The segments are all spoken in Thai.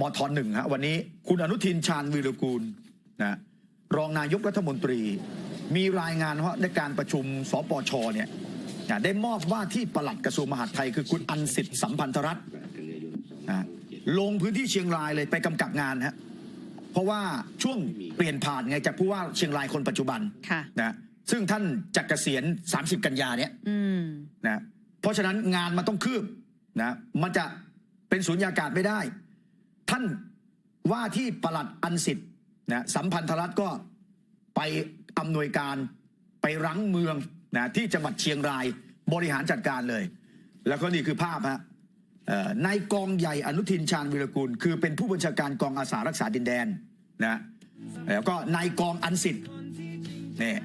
มทหนึ่งฮะวันนี้คุณอนุทินชาญวีรกูลนะรองนายกรัฐมนตรี มีรายงานว่าในการประชุมสปชเนี่ยนะได้มอบว่าที่ปลัดกระทรวงมหาดไทยคือคุณอันสิทธิ์สัมพันธรัตน์นะลงพื้นที่เชียงรายเลยไปกำกับงานฮะเพราะว่าช่วงเปลี่ยนผ่านไงจากผู้ว่าเชียงรายคนปัจจุบันค่ะนะซึ่งท่านจะเกษียณ 30 กันยาเนี่ยอืมนะเพราะฉะนั้นงานมันต้องคืบนะมันจะเป็นสุญญากาศไม่ได้ ท่านว่าที่ประหลัดอันสิทธิ์นะสัมพันธรัตน์ก็ไปอำนวยการไปรั้งเมืองนะที่จังหวัดเชียงรายบริหารจัดการเลย แล้วก็นี่คือภาพฮะนายกองใหญ่อนุทินชาญวิรกุลคือเป็นผู้บัญชาการกองอาสารักษาดินแดนนะแล้วก็นายกองอันสิทธิ์เนี่ย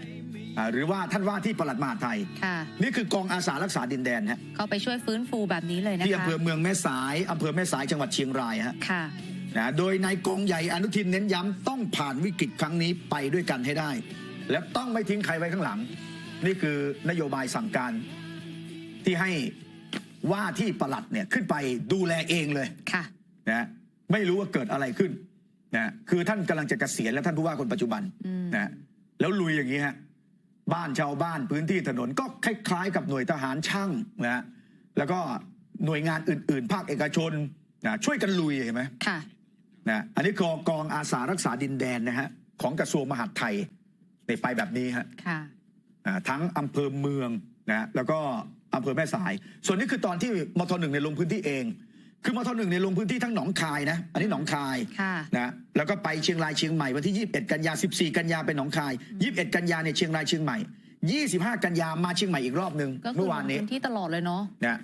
อ่าหรือว่าท่านว่าที่ปลัดมหาดไทย ค่ะ นี่คือกองอาสารักษาดินแดนฮะเข้าไปช่วยฟื้นฟูแบบนี้เลยนะคะที่อำเภอเมืองแม่สายอำเภอแม่สายจังหวัดเชียงรายฮะค่ะ นะโดยนายกองใหญ่อนุทินเน้นย้ำต้องผ่านวิกฤตครั้งนี้ไปด้วยกันให้ได้ และต้องไม่ทิ้งใครไว้ข้างหลัง นี่คือนโยบายสั่งการ ที่ให้ว่าที่ปลัดเนี่ยขึ้นไปดูแลเองเลย ค่ะ นะไม่รู้ว่าเกิดอะไรขึ้นนะคือท่านกำลังจะเกษียณแล้วท่านผู้ว่าคนปัจจุบันอืม นะแล้วลุยอย่างนี้ฮะ บ้านชาวบ้านพื้นที่ถนนก็คล้ายๆ กับหน่วยทหารช่างนะแล้วก็หน่วยงานอื่น ๆ ภาคเอกชนนะช่วยกันลุยเห็นไหมค่ะนะอันนี้กองกองอาสารักษาดินแดนนะฮะของกระทรวงมหาดไทยเนี่ยไปแบบนี้ฮะค่ะอ่าทั้งอำเภอเมืองนะแล้วก็อำเภอแม่สาย ส่วนนี้คือตอนที่มทหนึ่งในยลงพื้นที่เอง คือมทหนึ่งในยลงพื้นที่ทั้งหนองคายนะ อันนี้หนองคายค่ะ นะแล้วก็ไปเชียงรายเชียงใหม่วันที่ 21 กันยา 14 กันยาไปหนองคาย 21 กันยาเนี่ยเชียงรายเชียงใหม่ 25 กันยามาเชียงใหม่อีกรอบหนึ่งก็คืเมื่ออวานนี้ลงพื้นที่ตลอดเลยเนาะ นะ